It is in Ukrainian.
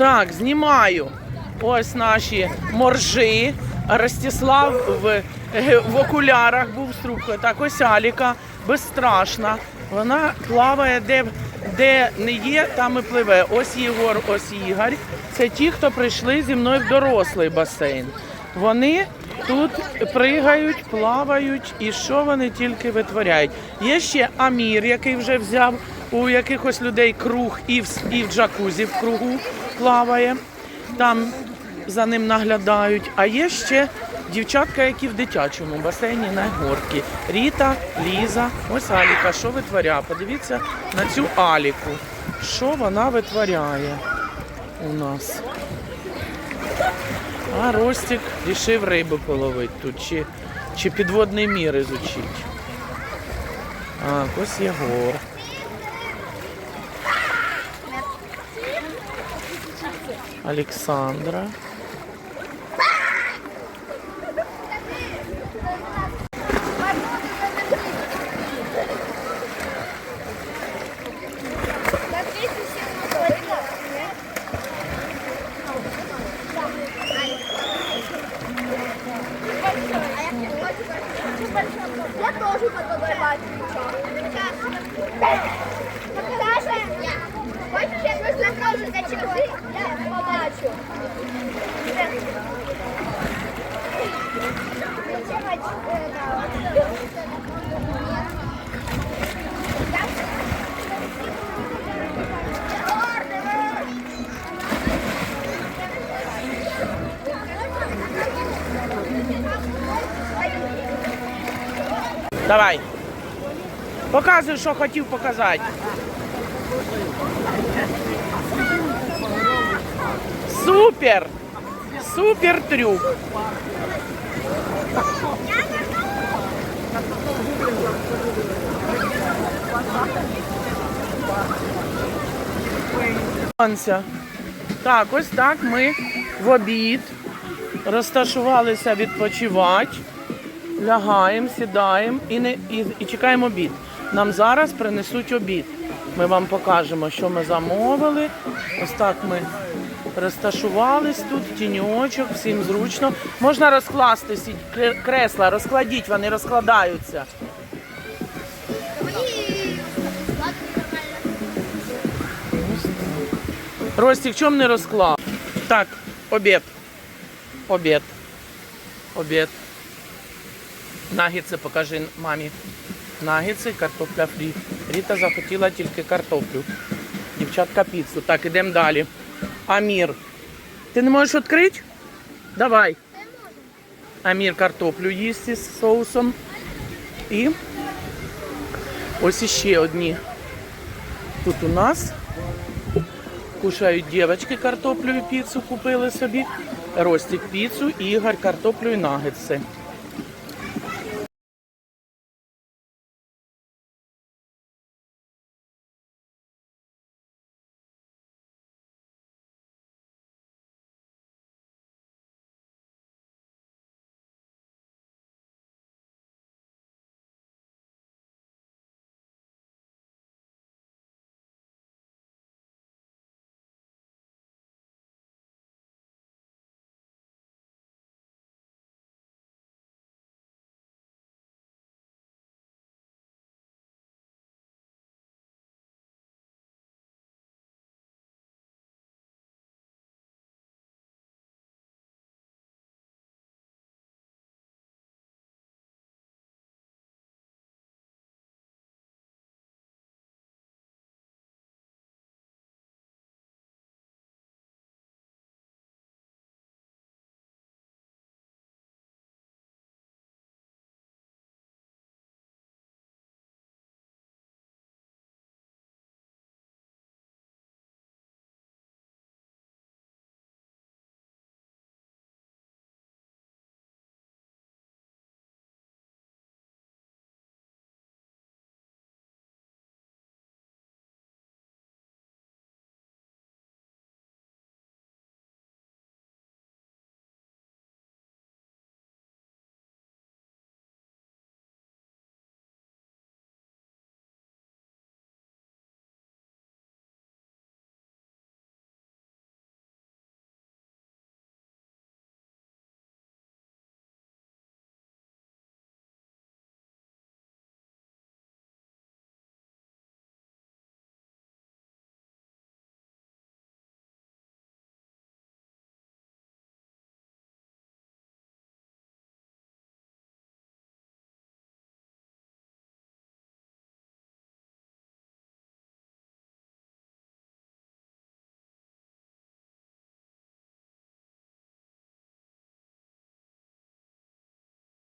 Так, знімаю. Ось наші моржі. Ростислав в, е, в окулярах був з трубкою. Так, ось Аліка, безстрашна. Вона плаває, де, де не є, там і пливе. Ось Єгор, ось Ігор. Це ті, хто прийшли зі мною в дорослий басейн. Вони тут пригають, плавають і що вони тільки витворяють. Є ще Амір, який вже взяв у якихось людей круг і в, і в джакузі в кругу плаває. Там за ним наглядають. А є ще дівчатка, які в дитячому басейні на горці. Ріта, Ліза, ось Аліка. Що витворяє? Подивіться на цю Аліку. Що вона витворяє у нас? А Ростик рішив рибу половити тут, чи, чи підводний мір ізучить. А, ось Єгор. Олександра. Я тоже подобрать. Покажи. Давай. Показуй, що хотів показати. Супер! Супер трюк. Так, ось так ми в обід розташувалися відпочивати. Лягаємо, сідаємо і, не, і, і чекаємо обід. Нам зараз принесуть обід. Ми вам покажемо, що ми замовили. Ось так ми розташувались тут, тіньочок, всім зручно. Можна розкласти сі- кресла, розкладіть, вони розкладаються. Ростик, чому не розклав? Так, обід. Обід. Обід. Нагідси покажи мамі. Нагідси, картопля фрі. Ріта захотіла тільки картоплю. Дівчатка піцу. Так, ідемо далі. Амір. Ти не можеш відкрити? Давай. Амір картоплю їсть із соусом. І ось іще одні. Тут у нас кушають дівчатки картоплю і піцу купили собі. Ростик піцу, Ігор картоплю і нагетси.